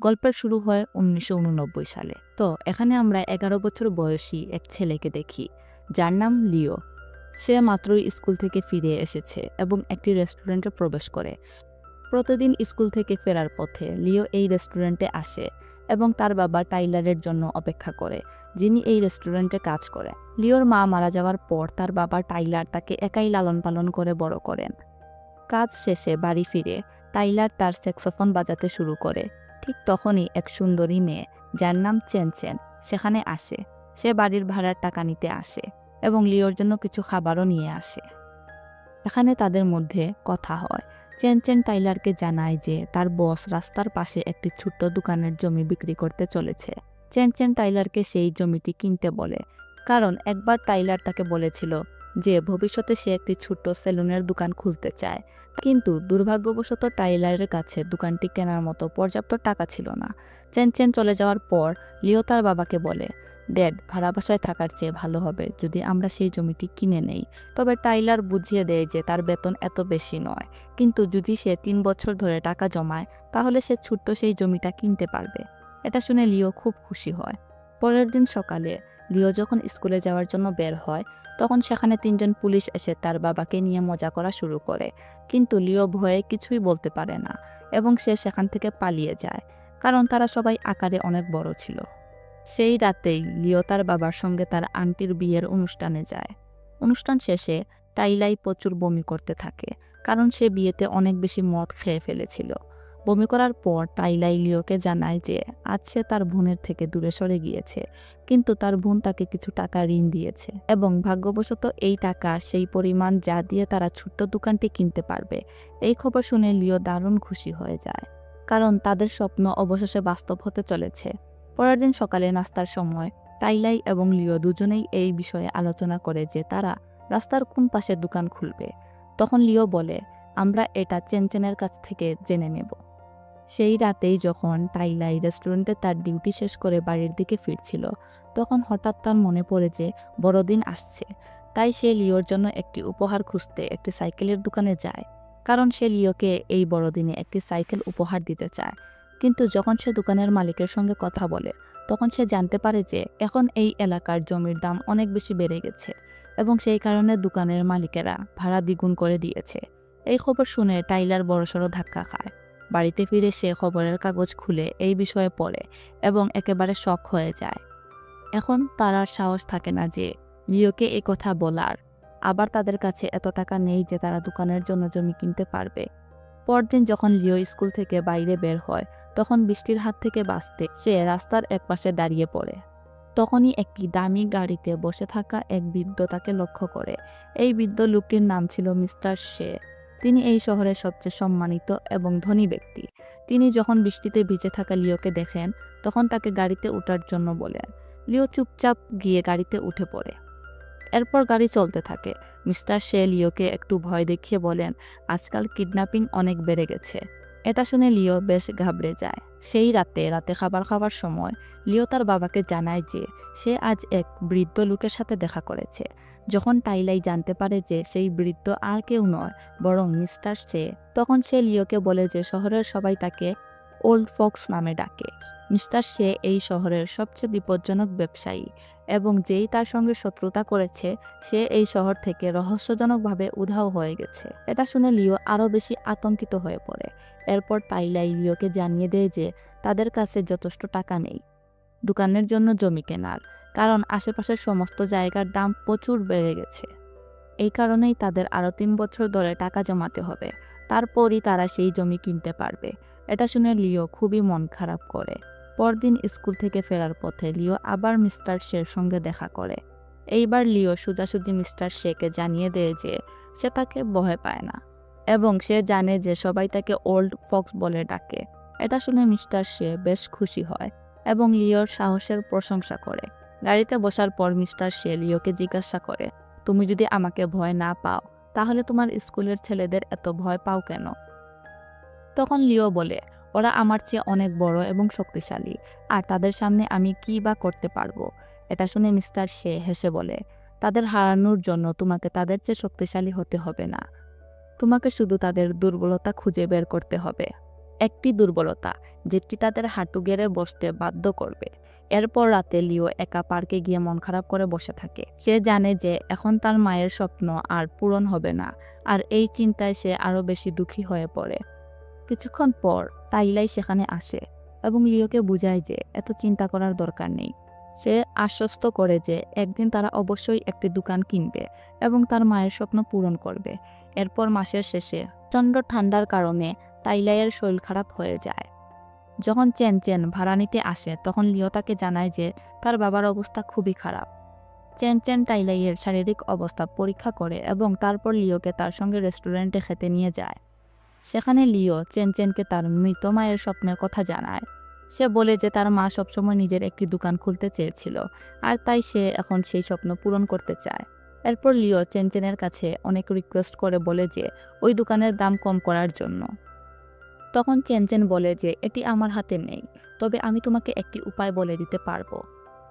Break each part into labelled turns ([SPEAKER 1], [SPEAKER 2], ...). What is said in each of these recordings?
[SPEAKER 1] গল্পের শুরু হয় উনিশশো উননব্বই সালে। তো এখানে আমরা এগারো বছর বয়সী এক ছেলেকে দেখি। যার নাম লিও। সে মাত্রই স্কুল থেকে ফিরে এসেছে এবং একটি রেস্টুরেন্টে প্রবেশ করে। প্রতিদিন স্কুল থেকে ফেরার পথে লিও এই রেস্টুরেন্টে আসে এবং তার বাবা টাইলারের জন্য অপেক্ষা করে, যিনি এই রেস্টুরেন্টে কাজ করে। লিওর মা মারা যাওয়ার পর তার বাবা টাইলার তাকে একাই লালন পালন করে বড় করেন। কাজ শেষে বাড়ি ফিরে টাইলার তার স্যাক্সোফোন বাজাতে শুরু করে। ঠিক তখনই এক সুন্দরী মেয়ে, যার নাম চেন চেন, সেখানে আসে। সে বাড়ির ভাড়ার টাকা নিতে আসে এবং লিওর জন্য কিছু খাবারও নিয়ে আসে। এখানে তাদের মধ্যে কথা হয়। চেন চেন টাইলারকে জানায় যে তার বস রাস্তার পাশে একটি ছোট্ট দোকানের জমি বিক্রি করতে চলেছে। চেন চেন টাইলারকে সেই জমিটি কিনতে বলে। কারণ একবার টাইলার তাকে বলেছিল যে ভবিষ্যতে সে একটি ছোট্ট সেলুনের দোকান খুলতে চায়। কিন্তু দুর্ভাগ্যবশত টাইলারের কাছে দোকানটি কেনার মতো পর্যাপ্ত টাকা ছিল না। চেন চেন চলে যাওয়ার পর লিও তার বাবাকে বলে, ড্যাড, ভাড়া বাসায় থাকার চেয়ে ভালো হবে যদি আমরা সেই জমিটি কিনে নেই। তবে টাইলার বুঝিয়ে দেয় যে তার বেতন এত বেশি নয়। কিন্তু যদি সে তিন বছর ধরে টাকা জমায়, তাহলে সে ছোট্ট সেই জমিটা কিনতে পারবে। এটা শুনে লিও খুব খুশি হয়। পরের দিন সকালে লিও যখন স্কুলে যাওয়ার জন্য বের হয় তখন সেখানে তিনজন পুলিশ এসে তার বাবাকে নিয়ে মজা করা শুরু করে। কিন্তু লিও ভয়ে কিছুই বলতে পারে না এবং সে সেখান থেকে পালিয়ে যায়, কারণ তারা সবাই আকারে অনেক বড় ছিল। সেই রাতেই লিও তার বাবার সঙ্গে তার আন্টির বিয়ের অনুষ্ঠানে যায়। অনুষ্ঠান শেষে টাইলাই প্রচুর বমি করতে থাকে, কারণ সে বিয়েতে অনেক বেশি মদ খেয়ে ফেলেছিল। বমি করার পর টাইলাই লিওকে জানায় যে আজ সে তার বোনের থেকে দূরে সরে গিয়েছে, কিন্তু তার বোন তাকে কিছু টাকা ঋণ দিয়েছে এবং ভাগ্যবশত এই টাকা সেই পরিমাণ যা দিয়ে তারা ছোট্ট দোকানটি কিনতে পারবে। এই খবর শুনে লিও দারুণ খুশি হয়ে যায়, কারণ তাদের স্বপ্ন অবশেষে বাস্তব হতে চলেছে। পরের দিন সকালে নাস্তার সময়, টাইলাই এবং লিও দুজনেই এই বিষয়ে আলোচনা করে যে তারা রাস্তার কোন পাশে দোকান খুলবে। তখন লিও বলে, আমরা এটা চেনচেনের কাছ থেকে জেনে নেব। সেই রাতেই যখন টাইলাই রেস্টুরেন্টে তার ডিউটি শেষ করে বাড়ির দিকে ফিরছিল, তখন হঠাৎ তার মনে পড়ে যে বড়দিন আসছে। তাই সে লিওর জন্য একটি উপহার খুঁজতে একটি সাইকেলের দোকানে যায়। কারণ সে লিওকে এই বড়দিনে একটি সাইকেল উপহার দিতে চায়। কিন্তু যখন সে দোকানের মালিকের সঙ্গে কথা বলে, তখন সে জানতে পারে যে এখন এই এলাকার জমির দাম অনেক বেশি বেড়ে গেছে এবং সেই কারণে দোকানের মালিকেরা ভাড়া দ্বিগুণ করে দিয়েছে। এই খবর শুনে টাইলার বড়সড় ধাক্কা খায়। বাড়িতে ফিরে সে খবরের কাগজ খুলে এই বিষয়ে পড়ে এবং একেবারে শখ হয়ে যায়। এখন তার আর সাহস থাকে না যে লিওকে এই কথা বলার। আবার তাদের কাছে এত টাকা নেই যে তারা দোকানের জন্য জমি কিনতে পারবে। পরদিন যখন লিও স্কুল থেকে বাইরে বের হয়, তখন বৃষ্টির হাত থেকে বাঁচতে সে রাস্তার একপাশে দাঁড়িয়ে পড়ে। তখনই একটি দামি গাড়িতে বসে থাকা এক বৃদ্ধ তাকে লক্ষ্য করে। এই বৃদ্ধ লোকটির নাম ছিল মিস্টার শে। তিনি এই শহরের সবচেয়ে সম্মানিত এবং ধনী ব্যক্তি। তিনি যখন বৃষ্টিতে ভিজে থাকা লিওকে দেখেন, তখন তাকে গাড়িতে ওঠার জন্য বলেন। লিও চুপচাপ গিয়ে গাড়িতে উঠে পড়ে। এরপর গাড়ি চলতে থাকে। মিস্টার শে লিওকে একটু ভয় দেখিয়ে বলেন, আজকাল কিডন্যাপিং অনেক বেড়ে গেছে। এটা শুনে লিও বেশ ঘাবড়ে যায়। সেই রাতে রাতে খাবার খাবার সময়, লিও তার বাবাকে জানায় যে, সে আজ এক বৃদ্ধ লোকের সাথে দেখা করেছে। যখন টাইলাই জানতে পারে যে সেই বৃদ্ধ আর কেউ নয়, বরং মিস্টার সে, তখন সে লিওকে বলে যে শহরের সবাই তাকে ওল্ড ফক্স নামে ডাকে। মিস্টার সে এই শহরের সবচেয়ে বিপজ্জনক ব্যবসায়ী এবং যেই তার সঙ্গে শত্রুতা করেছে, সে এই শহর থেকে রহস্যজনকভাবে উধাও হয়ে গেছে। এটা শুনে লিও আরও বেশি আতঙ্কিত হয়ে পড়ে। এরপর টাইলাই লিওকে জানিয়ে দেয় যে তাদের কাছে যথেষ্ট টাকা নেই। দোকানের জন্য জমি কেনার। কারণ আশেপাশের সমস্ত জায়গার দাম প্রচুর বেড়ে গেছে। এই কারণেই তাদের আরও তিন বছর ধরে টাকা জমাতে হবে। তারপরই তারা সেই জমি কিনতে পারবে। এটা শুনে লিও খুবই মন খারাপ করে। পরদিন স্কুল থেকে ফেরার পথে লিও আবার মিস্টার শের সঙ্গে দেখা করে। এইবার লিও সোজাসুজি মিস্টার শেকে জানিয়ে দেয় যে সে তাকে ভয় পায় না এবং সে জানে যে সবাই তাকে ওল্ড ফক্স বলে ডাকে। এটা শুনে মিস্টার শে বেশ খুশি হয় এবং লিওর সাহসের প্রশংসা করে। গাড়িতে বসার পর মিস্টার শে লিওকে জিজ্ঞাসা করে, তুমি যদি আমাকে ভয় না পাও, তাহলে তোমার স্কুলের ছেলেদের এত ভয় পাও কেন? তখন লিও বলে, ওরা আমার চেয়ে অনেক বড় এবং শক্তিশালী, আর তাদের সামনে আমি কি বা করতে পারব? এটা শুনে মিস্টার শে হেসে বলে, তাদের হারানোর জন্য তোমাকে তাদের চেয়ে শক্তিশালী হতে হবে না। তোমাকে শুধু তাদের দুর্বলতা খুঁজে বের করতে হবে। একটি দুর্বলতা, যেটি তাদের হাঁটু গেড়ে বসতে বাধ্য করবে। এরপর রাতে লিও একা পার্কে গিয়ে মন খারাপ করে বসে থাকে। সে জানে যে এখন তার মায়ের স্বপ্ন আর পূরণ হবে না, আর এই চিন্তায় সে আরও বেশি দুঃখী হয়ে পড়ে। কিছুক্ষণ পর তাইলাই সেখানে আসে এবং লিওকে বুঝায় যে এত চিন্তা করার দরকার নেই। সে আশ্বস্ত করে যে একদিন তারা অবশ্যই একটি দোকান কিনবে এবং তার মায়ের স্বপ্ন পূরণ করবে। এরপর মাসের শেষে প্রচণ্ড ঠান্ডার কারণে তাইলাইয়ের শরীর খারাপ হয়ে যায়। যখন চেন চেন ভাড়া নিতে আসে, তখন লিও তাকে জানায় যে তার বাবার অবস্থা খুবই খারাপ। চেন চেন টাইলাইয়ের শারীরিক অবস্থা পরীক্ষা করে এবং তারপর লিওকে তার সঙ্গে রেস্টুরেন্টে খেতে নিয়ে যায়। সেখানে লিও চেন চেনকে তার মৃত মায়ের স্বপ্নের কথা জানায়। সে বলে যে তার মা সবসময় নিজের একটি দোকান খুলতে চেয়েছিল, আর তাই সে এখন সেই স্বপ্ন পূরণ করতে চায়। এরপর লিও চেনচেনের কাছে অনেক রিকোয়েস্ট করে বলে যে, ওই দোকানের দাম কম করার জন্য। তখন চেনচেন বলে যে, এটি আমার হাতে নেই, তবে আমি তোমাকে একটি উপায় বলে দিতে পারব।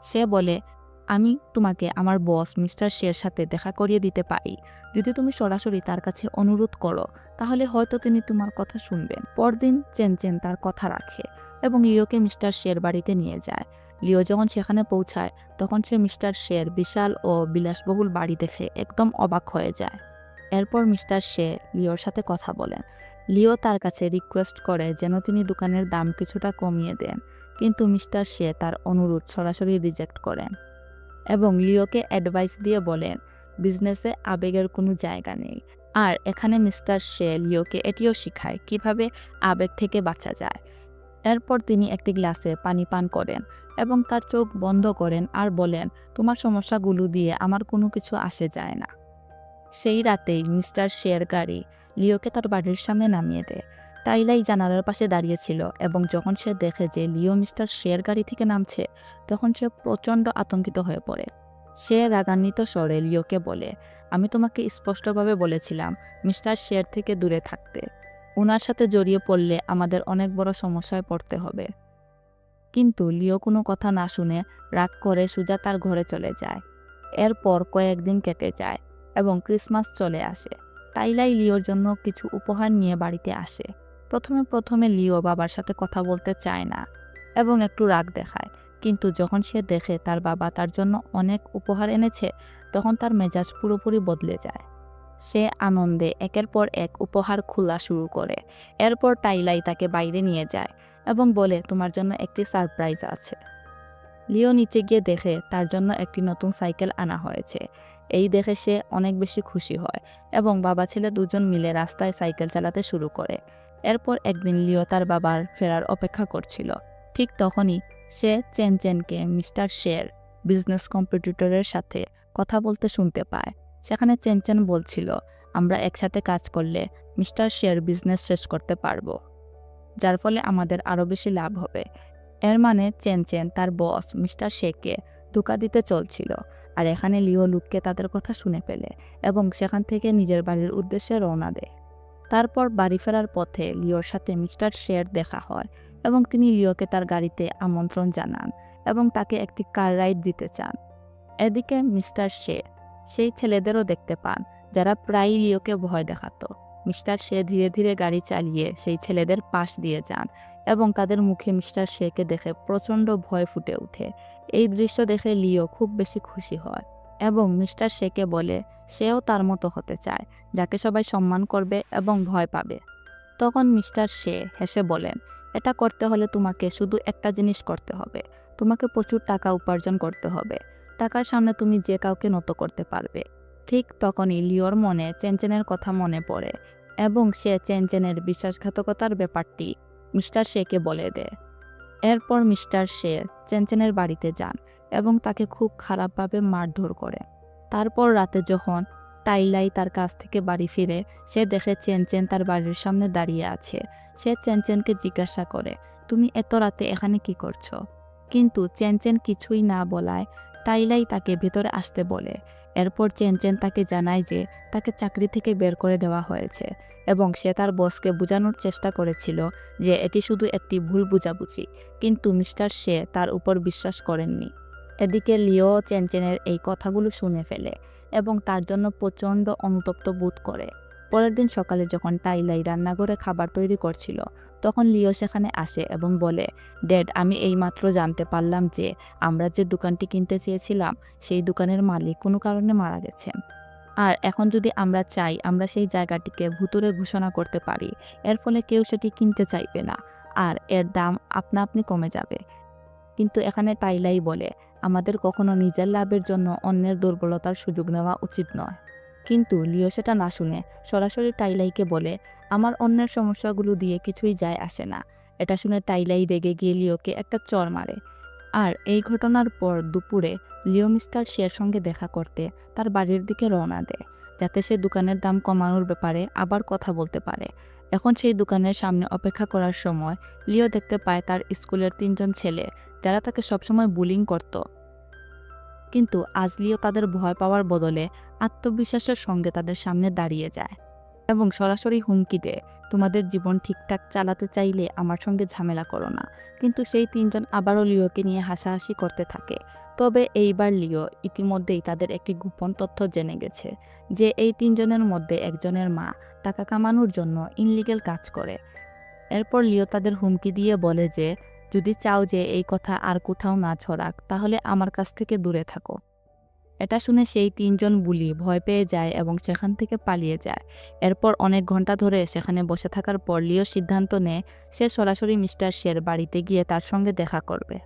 [SPEAKER 1] সে বলে, আমি তোমাকে আমার বস মিস্টার শের সাথে দেখা করিয়ে দিতে পারি। যদি তুমি সরাসরি তার কাছে অনুরোধ করো, তাহলে হয়তো তিনি তোমার কথা শুনবেন। পরদিন চেনচেন তার কথা রাখে এবং লিওকে মিস্টার শের বাড়িতে নিয়ে যায়। লিও যখন সেখানে পৌঁছায়, তখন সে মিস্টার শের বিশাল ও বিলাসবহুল বাড়ি দেখে একদম অবাক হয়ে যায়। এরপর মিস্টার শে লিওর সাথে কথা বলেন। লিও তার কাছে রিকোয়েস্ট করে যেন তিনি দোকানের দাম কিছুটা কমিয়ে দেন, কিন্তু মিস্টার শে তার অনুরোধ সরাসরি রিজেক্ট করেন এবং লিওকে অ্যাডভাইস দিয়ে বলেন বিজনেসে আবেগের কোনো জায়গা নেই। আর এখানে মিস্টার শে লিওকে এটিও শেখায় কীভাবে আবেগ থেকে বাঁচা যায়। এরপর তিনি একটি গ্লাসে পানি পান করেন এবং তার চোখ বন্ধ করেন আর বলেন, তোমার সমস্যাগুলো দিয়ে আমার কোনো কিছু আসে যায় না। সেই রাতেই মিস্টার শের গাড়ি লিওকে তার বাড়ির সামনে নামিয়ে দেয়। টাইলাই জানালার পাশে দাঁড়িয়েছিল এবং যখন সে দেখে যে লিও মিস্টার শের গাড়ি থেকে নামছে, তখন সে প্রচণ্ড আতঙ্কিত হয়ে পড়ে। সে রাগান্বিত স্বরে লিওকে বলে, আমি তোমাকে স্পষ্টভাবে বলেছিলাম মিস্টার শের থেকে দূরে থাকতে। ওনার সাথে জড়িয়ে পড়লে আমাদের অনেক বড় সমস্যায় পড়তে হবে কিন্তু লিও কোনো কথা না শুনে রাগ করে সুজা তার ঘরে চলে যায়। এরপর কয়েকদিন কেটে যায় এবং ক্রিসমাস চলে আসে। টাইলাই লিওর জন্য কিছু উপহার নিয়ে বাড়িতে আসে। প্রথমে প্রথমে লিও বাবার সাথে কথা বলতে চায় না এবং একটু রাগ দেখায়। কিন্তু যখন সে দেখে তার বাবা তার জন্য অনেক উপহার এনেছে, তখন তার মেজাজ পুরোপুরি বদলে যায়। সে আনন্দে একের পর এক উপহার খোলা শুরু করে। এরপর টাইলাই তাকে বাইরে নিয়ে যায় এবং বলে, তোমার জন্য একটি সারপ্রাইজ আছে। লিও নিচে গিয়ে দেখে তার জন্য একটি নতুন সাইকেল আনা হয়েছে। এই দেখে সে অনেক বেশি খুশি হয় এবং বাবা ছেলে দুজন মিলে রাস্তায় সাইকেল চালাতে শুরু করে। এরপর একদিন লিও তার বাবার ফেরার অপেক্ষা করছিল। ঠিক তখনই সে চেন চেনকে মিস্টার শের, বিজনেস কম্পিটিটরের সাথে কথা বলতে শুনতে পায়। সেখানে চেনচেন বলছিল, আমরা একসাথে কাজ করলে মিস্টার শের বিজনেস শেষ করতে পারব, যার ফলে আমাদের আরও বেশি লাভ হবে। এর মানে চেন চেন তার বস মিস্টার শেকে ধোকা দিতে চলছিল। আর এখানে লিও লুককে তাদের কথা শুনে ফেলে এবং সেখান থেকে নিজের বাড়ির উদ্দেশ্যে রওনা দেয়। তারপর বাড়ি ফেরার পথে লিওর সাথে মিস্টার শের দেখা হয় এবং তিনি লিওকে তার গাড়িতে আমন্ত্রণ জানান এবং তাকে একটি কার রাইড দিতে চান। এদিকে মিস্টার শে সেই ছেলেদেরও দেখতে পান, যারা প্রায়ই লিওকে ভয় দেখাতো। মিস্টার শে ধীরে ধীরে গাড়ি চালিয়ে সেই ছেলেদের পাশ দিয়ে যান এবং তাদের মুখে মিস্টার শেকে দেখে প্রচণ্ড ভয় ফুটে ওঠে এই দৃশ্য দেখে লিও খুব বেশি খুশি হয় এবং মিস্টার শেকে বলে, সেও তার মতো হতে চায়, যাকে সবাই সম্মান করবে এবং ভয় পাবে। তখন মিস্টার শে হেসে বলেন, এটা করতে হলে তোমাকে শুধু একটা জিনিস করতে হবে, তোমাকে প্রচুর টাকা উপার্জন করতে হবে। টাকার সামনে তুমি যে কাউকে নত করতে পারবে। ঠিক তখনই লিওর মনে চেনচেনের কথা মনে পড়ে এবং সে চেনচেনের বিশ্বাসঘাতকতার ব্যাপারটি মিস্টার শেকে বলে দেয়। এরপর মিস্টার শে চেনচেনের বাড়িতে যান এবং তাকে খুব খারাপভাবে মারধর করে। তারপর রাতে যখন টাইলাই তার কাছ থেকে বাড়ি ফিরে, সে দেখে চেনচেন তার বাড়ির সামনে দাঁড়িয়ে আছে। সে চেনচেনকে জিজ্ঞাসা করে, তুমি এত রাতে এখানে কি করছ? কিন্তু চেনচেন কিছুই না বলায় টাইলাই তাকে ভেতরে আসতে বলে। এরপর চেনচেন তাকে জানায় যে তাকে চাকরি থেকে বের করে দেওয়া হয়েছে এবং সে তার বসকে বোঝানোর চেষ্টা করেছিল যে এটি শুধু একটি ভুল বুঝাবুঝি, কিন্তু মিস্টার সে তার উপর বিশ্বাস করেননি। এদিকে লিও চেনচেনের এই কথাগুলো শুনে ফেলে এবং তার জন্য প্রচণ্ড অনুতপ্ত বোধ করে। পরের দিন সকালে যখন টাইলাই রান্নাঘরে খাবার তৈরি করছিল তখন লিও সেখানে আসে এবং বলে, ড্যাড, আমি এইমাত্র জানতে পারলাম যে আমরা যে দোকানটি কিনতে চেয়েছিলাম, সেই দোকানের মালিক কোনো কারণে মারা গেছেন। আর এখন যদি আমরা চাই, আমরা সেই জায়গাটিকে ভুতুরে ঘোষণা করতে পারি, এর ফলে কেউ সেটি কিনতে চাইবে না। আর এর দাম আপনা আপনি কমে যাবে। কিন্তু এখানে টাইলাই বলে, আমাদের কখনো নিজের লাভের জন্য অন্যের দুর্বলতার সুযোগ নেওয়া উচিত নয়। কিন্তু লিও সেটা না শুনে সরাসরি টাইলাইকে বলে, আমার অন্যের সমস্যাগুলো দিয়ে কিছুই যায় আসে না। এটা শুনে টাইলাই রেগে গিয়ে লিওকে একটা চর মারে। আর এই ঘটনার পর দুপুরে লিও মিস্টার শের সঙ্গে দেখা করতে তার বাড়ির দিকে রওনা দেয়, যাতে সে দোকানের দাম কমানোর ব্যাপারে আবার কথা বলতে পারে। এখন সেই দোকানের সামনে অপেক্ষা করার সময় লিও দেখতে পায় তার স্কুলের তিনজন ছেলে, যারা তাকে সবসময় বুলিং করত। কিন্তু আজ লিও তাদের ভয় পাওয়ার বদলে আত্মবিশ্বাসের সঙ্গে তাদের সামনে দাঁড়িয়ে যায়। এবং সরাসরি হুমকি দেয়, তোমাদের জীবন ঠিকঠাক চালাতে চাইলে আমার সঙ্গে ঝামেলা করো না। কিন্তু সেই তিনজন আবারও লিওকে নিয়ে হাসাহাসি করতে থাকে। তবে এইবার লিও ইতিমধ্যেই তাদের একটি গোপন তথ্য জেনে গেছে, যে এই তিনজনের মধ্যে একজনের মা টাকা কামানোর জন্য ইনলিগেল কাজ করে। এরপর লিও তাদের হুমকি দিয়ে বলে যে যদি চাও যে এই কথা আর কোথাও না ছড়াক, তাহলে আমার কাছ থেকে দূরে থাকো। এটা শুনে সেই তিনজন বুলি ভয় পেয়ে যায় এবং সেখান থেকে পালিয়ে যায়। এরপর অনেক ঘণ্টা ধরে সেখানে বসে থাকার পর লিও সিদ্ধান্ত নেয়, সে সরাসরি মিস্টার শের বাড়িতে গিয়ে তার সঙ্গে দেখা করবে।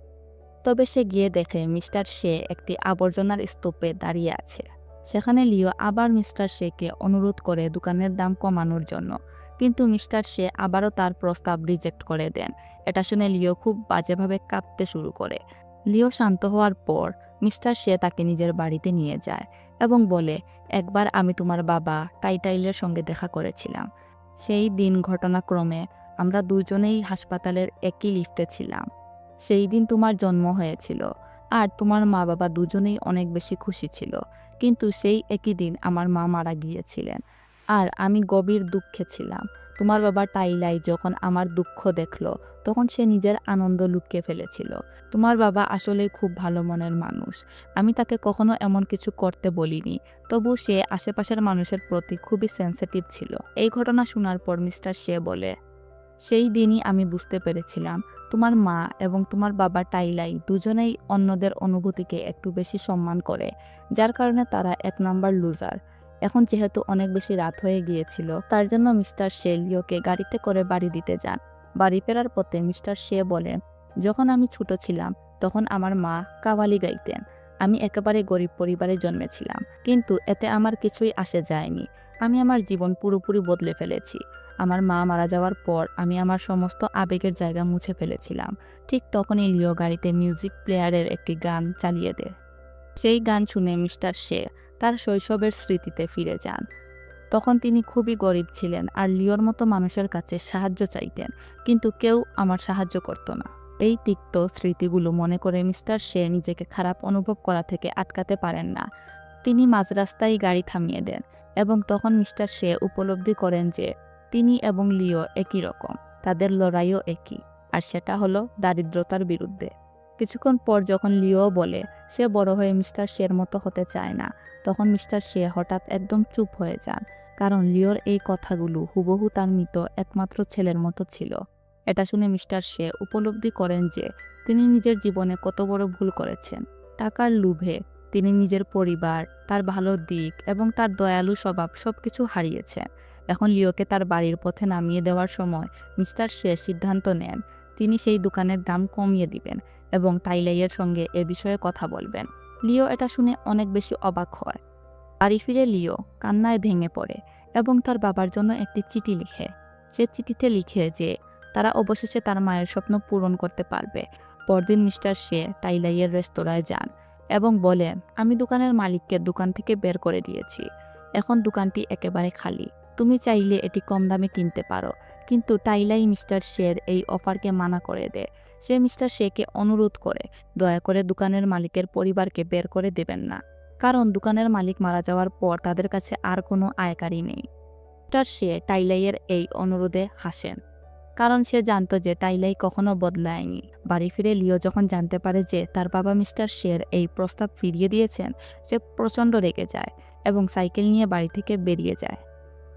[SPEAKER 1] তবে সে গিয়ে দেখে মিস্টার শে একটি আবর্জনার স্তূপে দাঁড়িয়ে আছে। সেখানে লিও আবার মিস্টার শেকে অনুরোধ করে দোকানের দাম কমানোর জন্য, কিন্তু মিস্টার শে আবারও তার প্রস্তাব রিজেক্ট করে দেন। এটা শুনে লিও খুব বাজেভাবে কাঁপতে শুরু করে। লিও শান্ত হওয়ার পর মিস্টার শে তাকে নিজের বাড়িতে নিয়ে যায় এবং বলে, একবার আমি তোমার বাবা টাইটাইলের সঙ্গে দেখা করেছিলাম। সেই দিন ঘটনাক্রমে আমরা দুজনেই হাসপাতালের একই লিফটে ছিলাম। সেই দিন তোমার জন্ম হয়েছিল আর তোমার মা বাবা দুজনেই অনেক বেশি খুশি ছিল। কিন্তু সেই একই দিন আমার মা মারা গিয়েছিলেন আর আমি গভীর দুঃখে ছিলাম। তোমার বাবা টাইলাই যখন আমার দুঃখ দেখল, তখন সে নিজের আনন্দ লুকিয়ে ফেলেছিল। তোমার বাবা আসলে খুব ভালো মনের মানুষ। আমি তাকে কখনো এমন কিছু করতে বলিনি, তবু সে আশেপাশের মানুষের প্রতি খুবই সেন্সিটিভ ছিল। এই ঘটনা শোনার পর মিস্টার সে বলে, সেই দিনই আমি বুঝতে পেরেছিলাম, তোমার মা এবং তোমার বাবা টাইলাই দুজনেই অন্যদের অনুভূতিকে একটু বেশি সম্মান করে, যার কারণে তারা এক নাম্বার লুজার এখন যেহেতু অনেক বেশি রাত হয়ে গিয়েছিল, তার জন্য মিস্টার শে লিওকে গাড়িতে করে বাড়ি দিতে যান। বাড়ি ফেরার পথে মিস্টার শে বলেন যখন আমি ছোট ছিলাম, তখন আমার মা কাওয়ালি গাইতেন। আমি একেবারে গরিব পরিবারে জন্মেছিলাম, কিন্তু এতে আমার কিছুই আসে যায়নি। আমি আমার জীবন পুরোপুরি বদলে ফেলেছি। আমার মা মারা যাওয়ার পর আমি আমার সমস্ত আবেগের জায়গা মুছে ফেলেছিলাম। ঠিক তখনই লিও গাড়িতে মিউজিক প্লেয়ারের একটি গান চালিয়ে দেয় সেই গান শুনে মিস্টার শে তার শৈশবের স্মৃতিতে ফিরে যান। তখন তিনি খুবই গরিব ছিলেন আর লিওর মতো মানুষের কাছে সাহায্য চাইতেন, কিন্তু কেউ আমার সাহায্য করতো না। এই তিক্ত স্মৃতিগুলো মনে করে মিস্টার সে নিজেকে খারাপ অনুভব করা থেকে আটকাতে পারেন না। তিনি মাঝ রাস্তায় গাড়ি থামিয়ে দেন এবং তখন মিস্টার সে উপলব্ধি করেন যে তিনি এবং লিও একই রকম, তাদের লড়াইও একই, আর সেটা হলো দারিদ্রতার বিরুদ্ধে। কিছুক্ষণ পর যখন লিও বলে, সে বড় হয়ে মিস্টার শের মতো হতে চায় না, তখন মিস্টার শে হঠাৎ একদম চুপ হয়ে যান, কারণ লিওর এই কথাগুলো হুবহু তার মৃত একমাত্র ছেলের মতো ছিল। এটা শুনে মিস্টার শে উপলব্ধি করেন যে, তিনি নিজের জীবনে কত বড় ভুল করেছেন। টাকার লোভে তিনি নিজের পরিবার, তার ভালো দিক এবং তার দয়ালু স্বভাব সব কিছু হারিয়েছেন। এখন লিওকে তার বাড়ির পথে নামিয়ে দেওয়ার সময় মিস্টার শে সিদ্ধান্ত নেন তিনি সেই দোকানের দাম কমিয়ে দিবেন এবং টাইলাইয়ের সঙ্গে এ বিষয়ে কথা বলবেন। লিও এটা শুনে অনেক বেশি অবাক হয়। বাড়ি ফিরে লিও কান্নায় ভেঙে পড়ে এবং তার বাবার জন্য একটি চিঠি লিখে। সে চিঠিতে লিখে যে, তারা অবশেষে তার মায়ের স্বপ্ন পূরণ করতে পারবে। পরদিন মিস্টার শে টাইলাইয়ের রেস্তোরাঁয় যান এবং বলেন আমি দোকানের মালিককে দোকান থেকে বের করে দিয়েছি। এখন দোকানটি একেবারে খালি। তুমি চাইলে এটি কম দামে কিনতে পারো। কিন্তু টাইলাই মিস্টার শের এই অফারকে মানা করে দেয়। সে মিস্টার শেকে অনুরোধ করে, দয়া করে দোকানের মালিকের পরিবারকে বের করে দেবেন না। কারণ দোকানের মালিক মারা যাওয়ার পর তাদের কাছে আর কোনো আয়কারী নেই। মিস্টার শে টাইলাইয়ের এই অনুরোধে হাসেন। কারণ সে জানতো যে টাইলাই কখনো বদলায়নি। বাড়ি ফিরে লিও যখন জানতে পারে যে তার বাবা মিস্টার শের এই প্রস্তাব ফিরিয়ে দিয়েছেন, সে প্রচণ্ড রেগে যায় এবং সাইকেল নিয়ে বাড়ি থেকে বেরিয়ে যায়।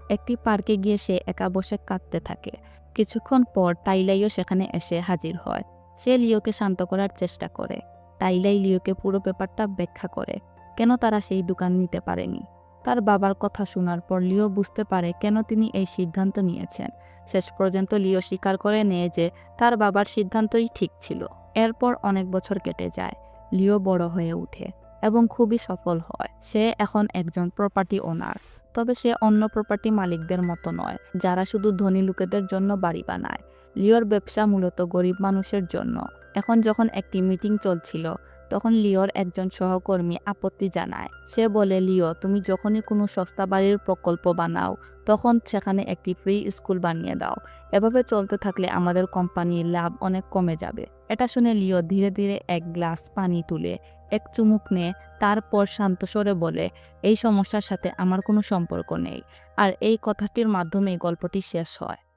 [SPEAKER 1] একটি পার্কে গিয়ে সে একা বসে কাঁদতে থাকে। কিছুক্ষণ পর টাইলাইও সেখানে এসে হাজির হয়। সে লিওকে শান্ত করার চেষ্টা করে। টাইলাই লিওকে পুরো ব্যাপারটা ব্যাখ্যা করে। কেন তারা সেই দোকান নিতে পারেনি? তার বাবার কথা শোনার পর লিও বুঝতে পারে কেন তিনি এই সিদ্ধান্ত নিয়েছেন। শেষ পর্যন্ত লিও স্বীকার করে নেয় যে তার বাবার সিদ্ধান্তই ঠিক ছিল। এরপর অনেক বছর কেটে যায়। লিও বড় হয়ে ওঠে এবং খুবই সফল হয়। সে এখন একজন প্রপার্টি ওনার তবে সে অন্য প্রপার্টি মালিকদের মতো নয়, যারা শুধু ধনী লোকেদের জন্য বাড়ি বানায়। লিওর ব্যবসা মূলত গরিব মানুষের জন্য। এখন যখন একটি মিটিং চলছিল, তখন লিওর একজন সহকর্মী আপত্তি জানায়। সে বলে, লিও, তুমি যখনই কোনো সস্তা বাড়ির প্রকল্প বানাও, তখন সেখানে একটি ফ্রি স্কুল বানিয়ে দাও। এভাবে চলতে থাকলে আমাদের কোম্পানির লাভ অনেক কমে যাবে। এটা শুনে লিও ধীরে ধীরে এক গ্লাস পানি তুলে এক চুমুক নিয়ে তারপর শান্ত স্বরে বলে, এই সমস্যার সাথে আমার কোনো সম্পর্ক নেই। আর এই কথাটির মাধ্যমেই গল্পটি শেষ হয়।